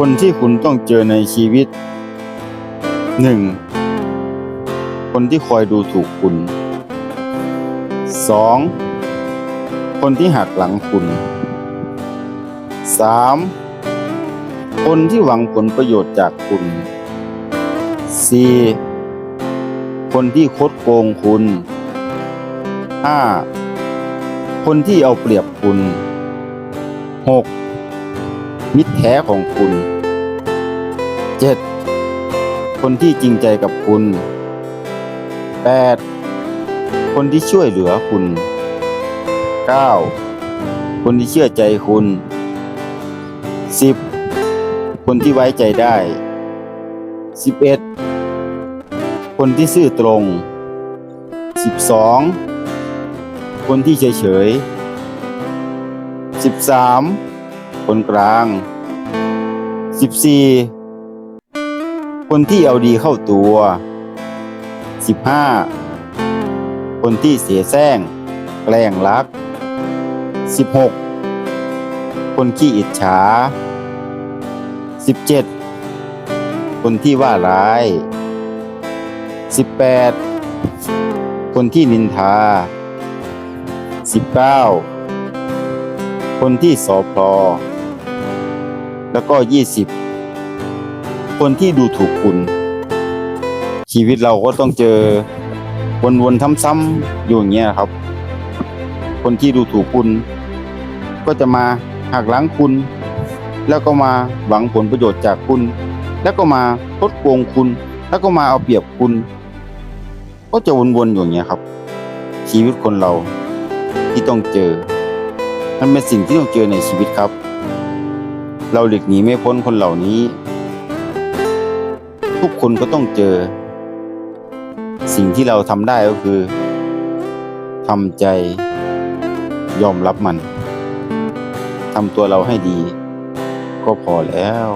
คนที่คุณต้องเจอในชีวิตหนึ่งคนที่คอยดูถูกคุณสองคนที่หักหลังคุณสามคนที่หวังผลประโยชน์จากคุณสี่คนที่คดโกงคุณห้าคนที่เอาเปรียบคุณหก มิตรแท้ของคุณ 7. คนที่จริงใจกับคุณ 8. คนที่ช่วยเหลือคุณ 9. คนที่เชื่อใจคุณ 10. คนที่ไว้ใจได้ 11. คนที่ซื่อตรง 12. คนที่เฉยเฉย 13. คนกลาง 14 คนที่เอาดีเข้าตัว 15 คนที่เสียแซงแกล้งรัก 16 คนขี้อิจฉา 17 คนที่ว่าร้าย 18 คนที่นินทา 19 คนที่สอพลอ แล้วก็ยี่สิบคนที่ดูถูกคุณ ชีวิตเราก็ต้องเจอวนๆซ้ำๆอยู่อย่างเงี้ยครับ คนที่ดูถูกคุณ ก็จะมาหักหลังคุณ แล้วก็มาหวังผลประโยชน์จากคุณ แล้วก็มาทดโกงคุณ แล้วก็มาเอาเปรียบคุณ ก็จะวนๆอยู่อย่างเงี้ยครับ ชีวิตคนเราที่ต้องเจอ มันเป็นสิ่งที่ต้องเจอในชีวิตครับ เราหลีกหนีไม่พ้นคนเหล่านี้ ทุกคนก็ต้องเจอ สิ่งที่เราทำได้ก็คือทำใจ ยอมรับมันทำตัวเราให้ดี ก็พอแล้ว